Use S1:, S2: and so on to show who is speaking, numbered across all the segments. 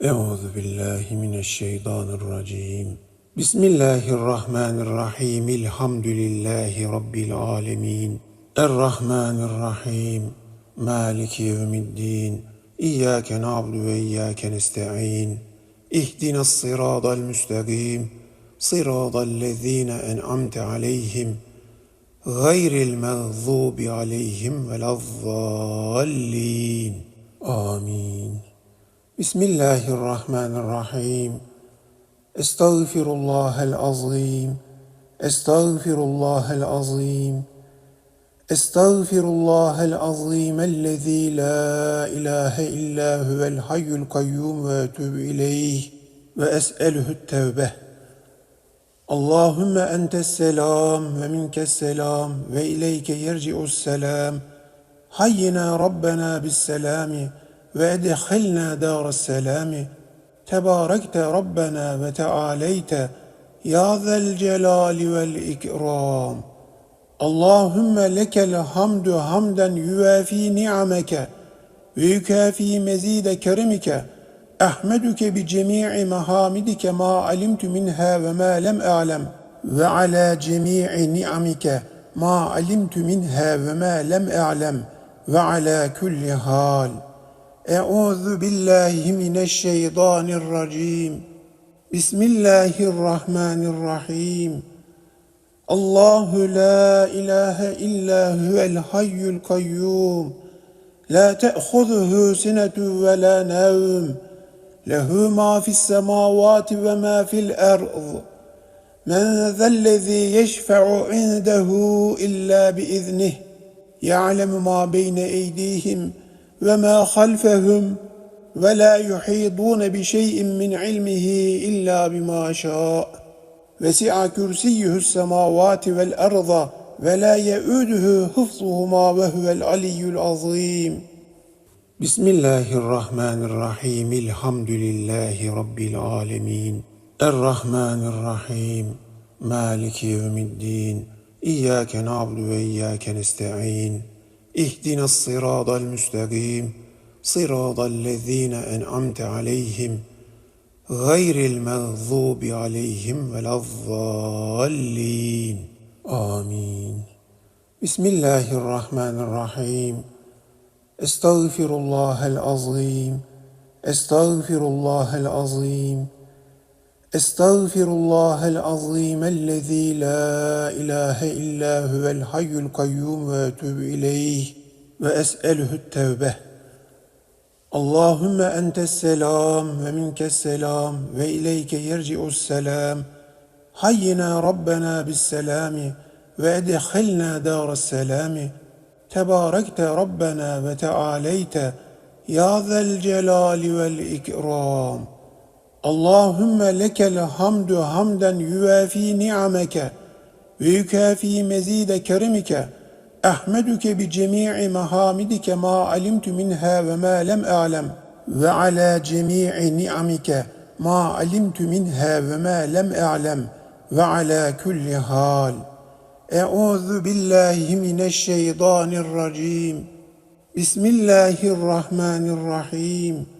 S1: Euzu billahi mineşşeytanirracim. Bismillahirrahmanirrahim. Elhamdülillahi rabbil alamin. Errahmanirrahim. Maliki yevmiddin. İyyake na'budu ve iyyake nestaîn. İhdinas sıratal müstakîm. Sıratal lezîne en'amte aleyhim. Gayril mağzubi aleyhim velezzallin. Amin. Bismillahirrahmanirrahim. Estağfirullahel azim. Estağfirullahel azim. Estağfirullahel azim ellezî la ilahe illa huvel hayyul kayyum ve etûbü ileyh ve es'eluhut tevbe. Allahümme entes selam ve minkes selam ve ileyke yerci'us selam. Hayyina Rabbena bis selami ve edhilna daras selami. Tebarekte Rabbena ve tealeyte ya zel celali vel ikram. Allahümme lekel hamdu hamden yuvafi ni'ameke ve yukafi mezide kerimike. Ahmeduke bi cemi'i mahamidike ma alimtu minha ve ma lem a'lem ve ala cemi'i ni'amike ma alimtu minha Euzu billahi mineşşeytanirracim. Bismillahirrahmanirrahim. Allahu la ilahe illa huvel hayyul kayyum. La te'khuzuhu sinetun ve la nevm. Lehu ma fis semavati ve ma fil ard. Men zellezî yeşfe'u indehu illa biiznih. Ya'lemu ma beyne eydihim ve ma halfehum ve la yuhidun bi şey'in min ilmihi illa bima şa'a. Vesi'a kürsiyyuhus semavati vel arda ve la yeuduhu hıfzuhuma ve huvel aliyyul azim. Bismillahirrahmanirrahim. Elhamdülillahi rabbil alamin. Errahmanirrahim. Maliki yevmiddin. İyyâke na'budu ve iyyâke nestaîn. İhdinas sıratal müstakîm. Sıratal lezîne en'amte aleyhim. Gayril mağzubi aleyhim velezzallin. Amin. Bismillahirrahmanirrahim. Estağfirullahel azim. Estağfirullahel azim. Estağfirullahel azim ellezî la ilahe illa huvel hayyul kayyum ve etûbü ileyh ve es'eluhut tevbe. Allahümme entes selam ve minkes selam ve ileyke yerci'us selam. Hayyina Rabbena bis selami ve edhilna daras selami. Tebarekte Rabbena ve tealeyte ya zel celali vel ikram. Allahümme lekel hamdu hamden yuvafi ni'ameke ve yukafi mezide kerimike. Ahmeduke bi cemi'i mahamidike ma alimtu minha ve ma lem a'lem ve ala cemi'i ni'amike ma alimtu minha ve ma lem a'lem ve ala kulli hal. Euzu billahi mineşşeytanirracim. Bismillahirrahmanirrahim.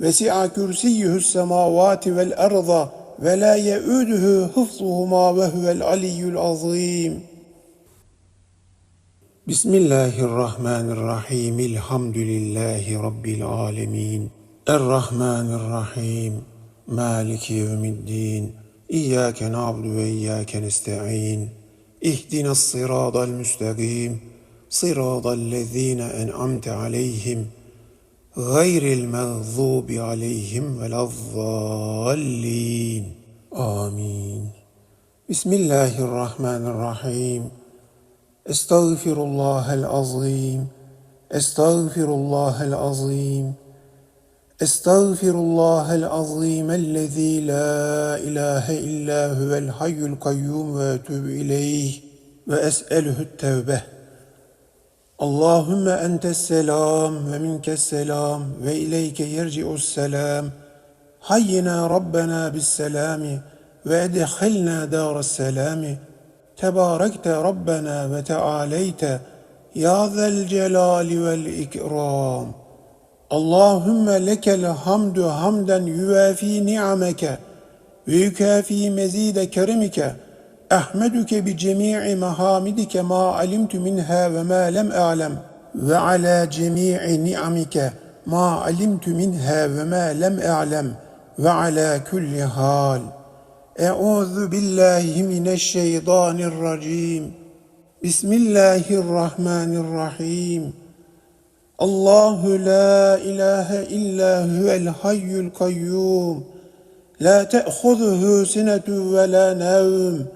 S1: Vesi'a kürsiyyuhus semavati vel arda ve la yeuduhu hıfzuhuma ve huvel aliyyul azim. Bismillahirrahmanirrahim. Elhamdülillahi rabbil alamin. Errahmanirrahim. Maliki yevmiddin. İyyâke na'budu ve iyyâke nestaîn. İhdinas sıratal müstakîm. Sıratal lezîne en'amte aleyhim. غير المغضوب عليهم ولا الضالين. آمين. بسم الله الرحمن الرحيم. استغفر الله العظيم. استغفر الله العظيم. استغفر الله العظيم الذي لا إله إلا هو الحي القيوم وأتوب إليه. وأسأله التوبة. Allahümme entes selam ve minkes selam ve ileyke yerci'us selam. Hayyina Rabbena bis selami ve edhilna daras selami. Tebarekte Rabbena ve tealeyte ya zel celali vel ikram. Allahümme lekel hamdu hamden yüvefi ni'ameke ve yükafi mezide kerimike.'' Ahmeduke bi cemii mahamidike ma alimtu minha ve ma lem a'lem ve ala cemii ni'amike ma alimtu minha ve ma lem a'lem ve ala kulli hal. Euzu billahi mineşşeytanirracim. Bismillahirrahmanirrahim. Allahu la ilahe illa huvel hayyul kayyum. La te'khuzuhu sinetu ve la nevm.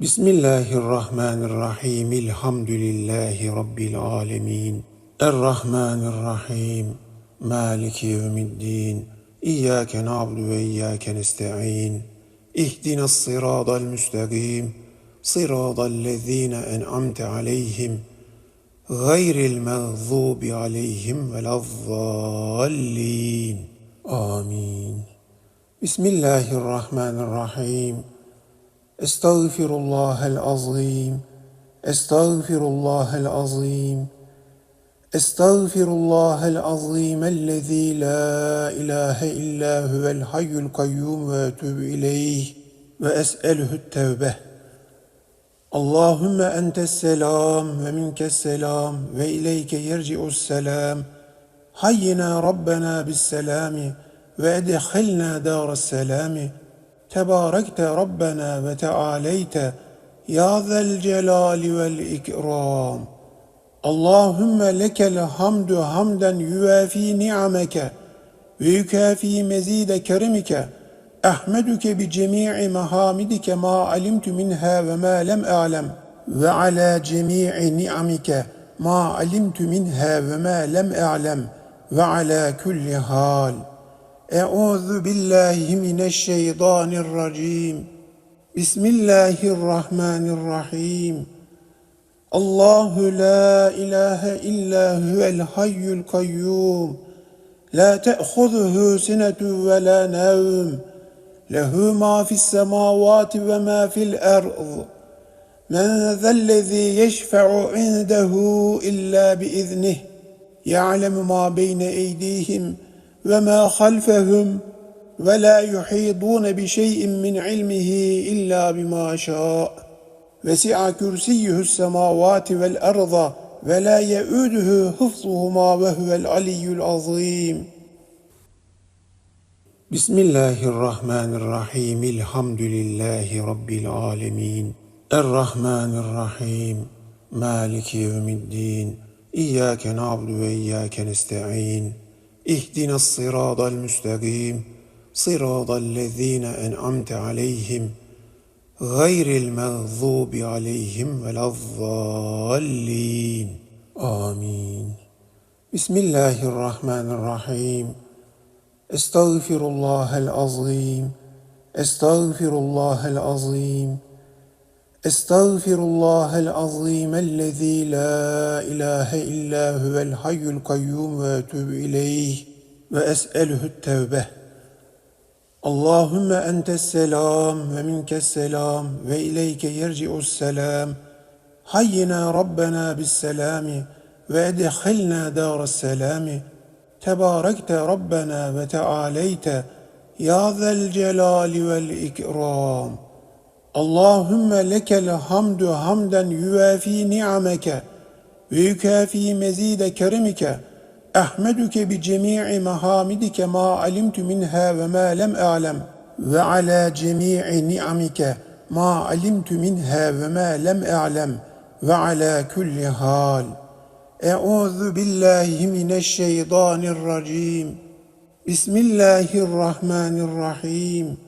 S1: Bismillahirrahmanirrahim. Elhamdülillahi Rabbil alemin. Errahmanirrahim. Maliki yevmiddin. İyyâke na'budu ve iyyâke nesta'in. İhdina sıradal müstakim. Sıradal lezîne en'amte aleyhim. Gayril mağzubi aleyhim ve lazzallin. Amin. Bismillahirrahmanirrahim. استغفر الله العظيم استغفر الله العظيم استغفر الله العظيم الذي لا إله إلا هو الحي القيوم وأتوب إليه وأسأله التوبة. اللهم أنت السلام ومنك السلام وإليك يرجع السلام. حينا ربنا بالسلام وأدخلنا دار السلام. Tebarekte Rabbena ve Tealeyte Ya zel celali vel ikram. Allahümme lekel hamdü hamden yüvefi ni'ameke ve yükafi mezide kerimike Ahmedüke bi cemi'i mehamidike ma alimtu minha ve ma lem a'lem ve ala cemi'i ni'amike ma alimtu minha ve ma lem a'lem ve ala kulli hal.'' Euzu billahi mineşşeytanirracim. Bismillahirrahmanirrahim. Allahu la ilahe illa huvel hayyul kayyum. La te'khuzuhu sinetu ve la nevm. Lehu ma fis semavati ve ma fil ard. Men zellezî yeşfe'u indehu illa biiznih. Ya'lemu ma beyne eydihim وما خلفهم ولا يحيطون بشيء من علمه إلا بما شاء وسع كرسيه السماوات والأرض ولا يؤوده حفظهما وهو العلي العظيم. بسم الله الرحمن الرحيم. الحمد لله رب العالمين. الرحمن الرحيم. مالك يوم الدين. إياك نعبد وإياك نستعين. اهدنا الصراط المستقيم صراط الذين أنعمت عليهم غير المغضوب عليهم ولا الضالين. آمين. بسم الله الرحمن الرحيم. استغفر الله العظيم استغفر الله العظيم استغفر الله العظيم الذي لا إله إلا هو الحي القيوم وأتوب إليه وأسأله التوبة. اللهم أنت السلام ومنك السلام وإليك يرجع السلام. حينا ربنا بالسلام وأدخلنا دار السلام. تباركت ربنا وتعاليت يا ذا الجلال والإكرام. Allahümme lekel hamdü hamden yüvefi ni'ameke ve yükafi mezide kerimike Ahmedüke bi cemi'i mahamidike ma alimtu minha ve ma lem a'lem ve ala cemi'i ni'amike ma alimtu minha ve ma lem a'lem ve ala kulli hal. Euzu billahi mineşşeytanirracim. Bismillahirrahmanirrahim.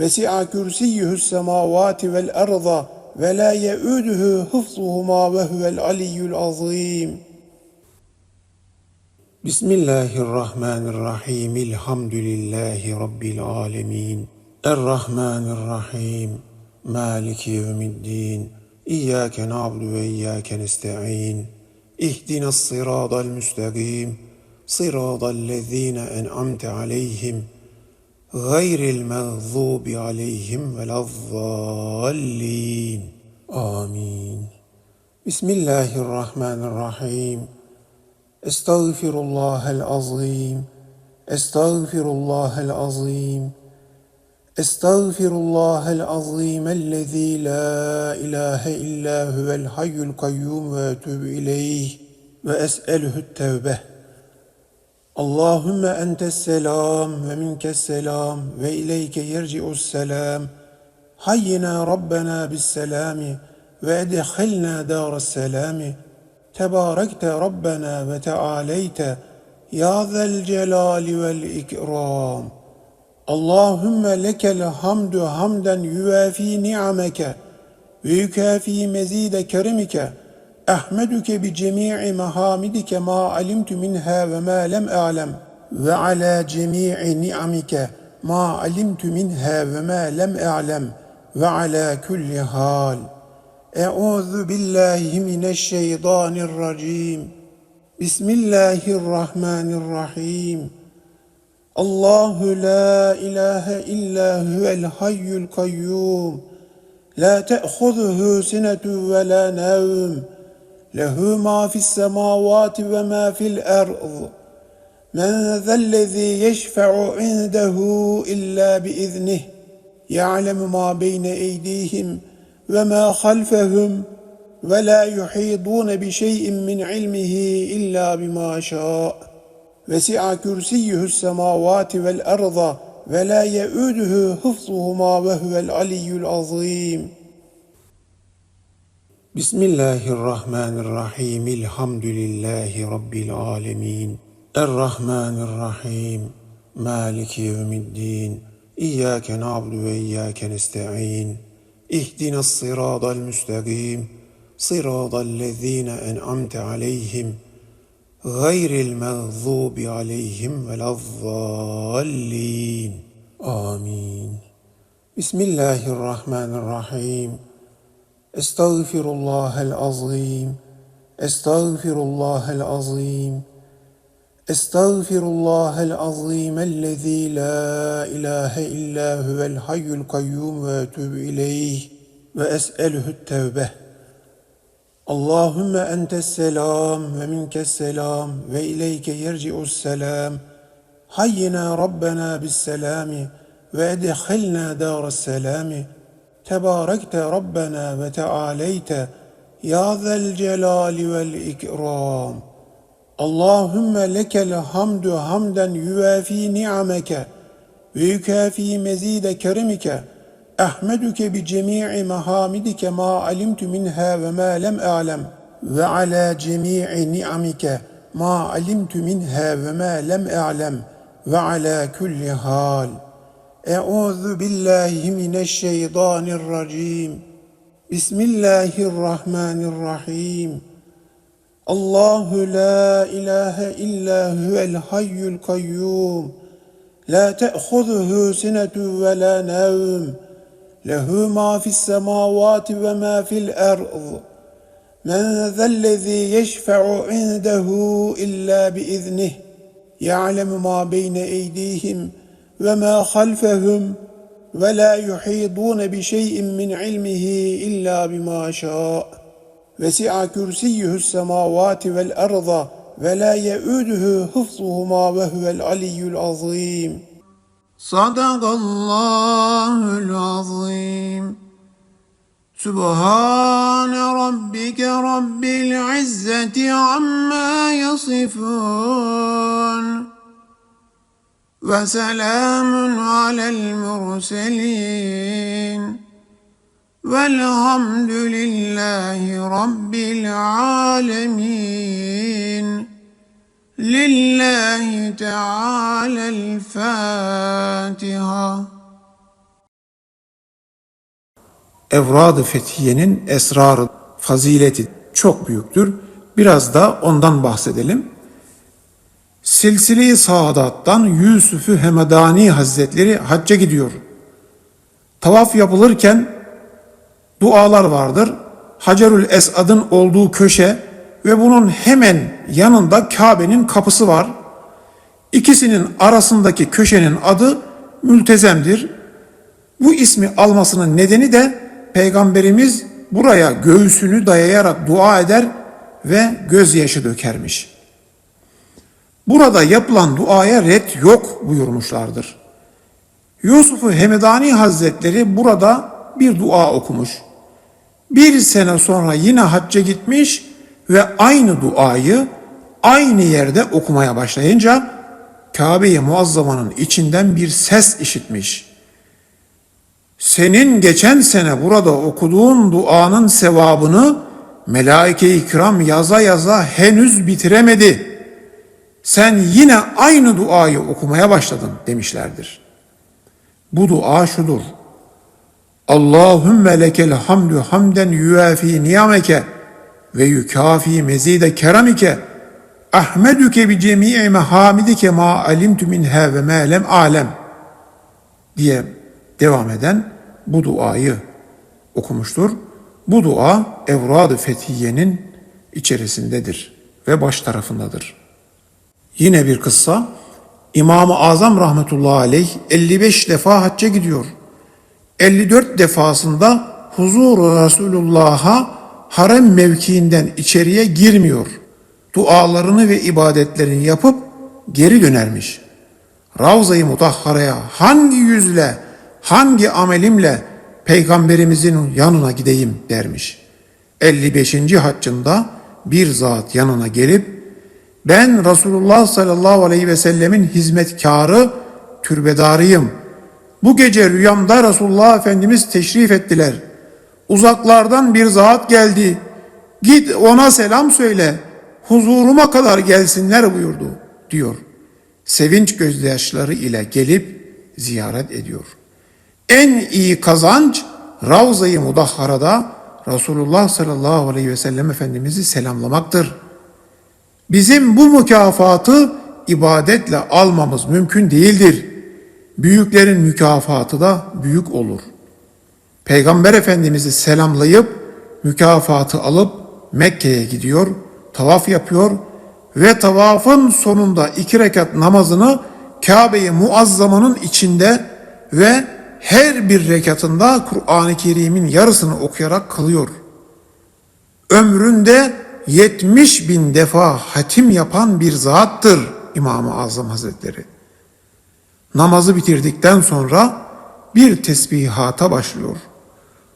S1: Vesi'a kürsiyyühü's semavati vel arda ve la ye'uduhu hıfzuhuma ve huvel aliyyul azim. Bismillahirrahmanirrahim. Elhamdülillahi rabbil alamin. Errahmanirrahim. Maliki yevmiddin. İyyake na'budu ve iyyake nestaîn. İhdinas sıradal müstakim. Sıradallezîne en'amte aleyhim. غير المغضوب عليهم ولا الضالين. آمين. بسم الله الرحمن الرحيم. استغفر الله العظيم. استغفر الله العظيم. استغفر الله العظيم الذي لا إله إلا هو الحي القيوم Allahümme entes selam ve minkes selam ve ileyke yerci'us selam. Hayyina Rabbena bis selami ve edhilna daras selami. Tebarekte Rabbena ve tealeyte ya zel celali vel ikram. Allahümme lekel hamdu hamden yüvefi ni'ameke ve yükafi mezide kerimike.'' Ahmeduke bi cemii mahamidike ma alimtu minha ve ma lem a'lem ve ala cemii ni'amike ma alimtu minha ve ma lem a'lem ve ala kulli hal. Euzu billahi mineşşeytanirracim. Bismillahirrahmanirrahim. Allahu la ilahe illa huvel hayyul kayyum. La te'khuzuhu sinetu ve la nevm. له ما في السماوات وما في الأرض. من ذا الذي يشفع عنده إلا بإذنه يعلم ما بين أيديهم وما خلفهم ولا يحيطون بشيء من علمه إلا بما شاء. وسع كرسيه السماوات والأرض ولا يؤوده حفظهما وهو العلي العظيم. Bismillahirrahmanirrahim. Elhamdülillahi Rabbil alemin. Errahmanirrahim. Maliki yevmiddin. İyyâke na'budu ve iyyâke nesta'in. İhdina sıradal müstakim. Sıradal lezîne en'amte aleyhim. Gayril mağzubi aleyhim velazzallin. Amin. Bismillahirrahmanirrahim. استغفر الله العظيم استغفر الله العظيم استغفر الله العظيم الذي لا إله إلا هو الحي القيوم وأتوب إليه وأسأله التوبة. اللهم أنت السلام ومنك السلام وإليك يرجع السلام. حينا ربنا بالسلام وأدخلنا دار السلام. Tebarekte Rabbena ve Tealeyte Ya zel celali vel ikram. Allahümme lekel hamdu hamden yüvefi ni'ameke ve yükafi mezide kerimike Ahmedüke bi cemi'i mehamidike ma alimtu minha ve ma lem a'lem ve ala cemi'i ni'amike ma alimtu minha ve ma lem a'lem ve ala kulli hal.'' Euzu billahi mineşşeytanirracim. Bismillahirrahmanirrahim. Allahu la ilahe illa huvel hayyul kayyum. La te'khuzuhu sinetu ve la nevm. Lehu ma fis semavati ve ma fil erd. Men zellezî yeşfe'u indehu illa biiznih. Ya'lemu ma beyne eydihim وما خلفهم ولا يحيطون بشيء من علمه إلا بما شاء وسع كرسيه السماوات والأرض ولا يؤوده حفظهما وهو العلي العظيم. صدق الله العظيم. سبحان ربك رب العزة عما يصفون. وسلام على المرسلين والحمد لله رب العالمين لله تعالى الفاتحه Evrad-ı Fethiye'nin esrarı, fazileti çok büyüktür. Biraz da ondan bahsedelim. Silsile-i Saadat'tan Yusuf-ü Hemedani Hazretleri hacca gidiyor. Tavaf yapılırken dualar vardır. Hacerül Esad'ın olduğu köşe ve bunun hemen yanında Kabe'nin kapısı var. İkisinin arasındaki köşenin adı Mültezem'dir. Bu ismi almasının nedeni de Peygamberimiz buraya göğsünü dayayarak dua eder ve gözyaşı dökermiş. Burada yapılan duaya red yok buyurmuşlardır. Yusuf-u Hemedani Hazretleri burada bir dua okumuş. Bir sene sonra yine hacca gitmiş ve aynı duayı aynı yerde okumaya başlayınca Kabe-i Muazzama'nın içinden bir ses işitmiş. Senin geçen sene burada okuduğun duanın sevabını melaike-i kiram yaza yaza henüz bitiremedi. Sen yine aynı duayı okumaya başladın demişlerdir. Bu dua şudur. Allahümme lekel hamdü hamden yuafi niyameke ve yukafi mezide keramike ahmedüke bi cemii mehamidike ma alimtu minha ve ma lem alem diye devam eden bu duayı okumuştur. Bu dua Evrad-ı Fethiye'nin içerisindedir ve baş tarafındadır. Yine bir kıssa İmam-ı Azam rahmetullahi aleyh 55 defa hacca gidiyor. 54 defasında huzur Resulullah'a harem mevkiinden içeriye girmiyor. Dualarını ve ibadetlerini yapıp geri dönermiş. Ravza-i Mutahhara'ya hangi yüzle, hangi amelimle peygamberimizin yanına gideyim dermiş. 55. haccında bir zat yanına gelip ben Resulullah sallallahu aleyhi ve sellemin hizmetkarı, türbedarıyım. Bu gece rüyamda Resulullah Efendimiz teşrif ettiler. Uzaklardan bir zat geldi. Git ona selam söyle. Huzuruma kadar gelsinler buyurdu diyor. Sevinç gözyaşları ile gelip ziyaret ediyor. En iyi kazanç Ravza-i Mudahhara'da Resulullah sallallahu aleyhi ve sellem Efendimiz'i selamlamaktır. Bizim bu mükafatı ibadetle almamız mümkün değildir. Büyüklerin mükafatı da büyük olur. Peygamber Efendimiz'i selamlayıp mükafatı alıp Mekke'ye gidiyor, tavaf yapıyor ve tavafın sonunda iki rekat namazını Kabe-i Muazzama'nın içinde ve her bir rekatında Kur'an-ı Kerim'in yarısını okuyarak kılıyor. Ömründe 70 bin defa hatim yapan bir zattır İmam-ı Azam Hazretleri. Namazı bitirdikten sonra bir tesbihata başlıyor.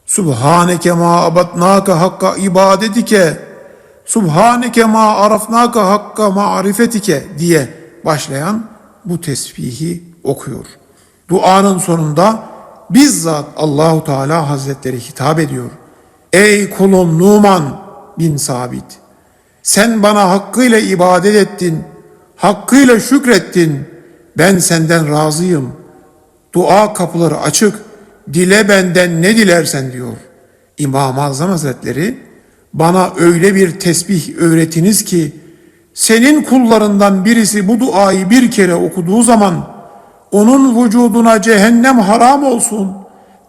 S1: Subhaneke ma abatnake hakka ibadetike, Subhaneke ma arafnake hakka marifetike diye başlayan bu tesbihi okuyor. Duanın sonunda bizzat Allahu Teala Hazretleri hitap ediyor. Ey kulum Numan bin Sabit, sen bana hakkıyla ibadet ettin, hakkıyla şükrettin. Ben senden razıyım. Dua kapıları açık. Dile benden ne dilersen diyor. İmam-ı Azam Hazretleri bana öyle bir tesbih öğretiniz ki senin kullarından birisi bu duayı bir kere okuduğu zaman onun vücuduna cehennem haram olsun,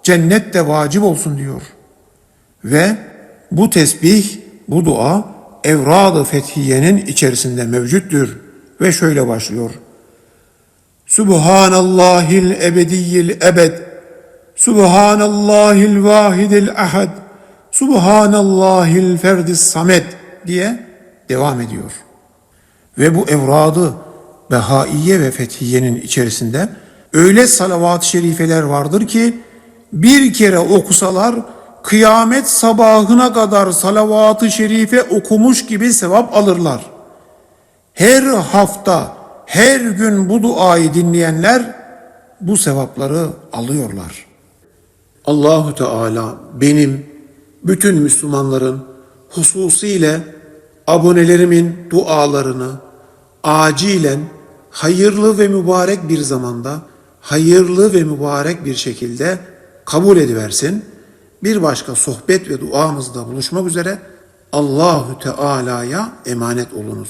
S1: cennet de vacip olsun diyor. Ve bu tesbih, bu dua Evrad-ı Fethiye'nin içerisinde mevcuttur ve şöyle başlıyor. Subhanallahil ebediyil ebed. Subhanallahil vahidil ahad. Subhanallahil ferdis samet diye devam ediyor. Ve bu evradı Behaiye ve Fethiye'nin içerisinde öyle salavat-ı şerifeler vardır ki bir kere okusalar kıyamet sabahına kadar salavat-ı şerife okumuş gibi sevap alırlar. Her hafta, her gün bu duayı dinleyenler bu sevapları alıyorlar. Allahu Teala benim bütün Müslümanların hususiyle abonelerimin dualarını acilen hayırlı ve mübarek bir zamanda hayırlı ve mübarek bir şekilde kabul ediversin. Bir başka sohbet ve duamızda buluşmak üzere Allahu Teala'ya emanet olunuz.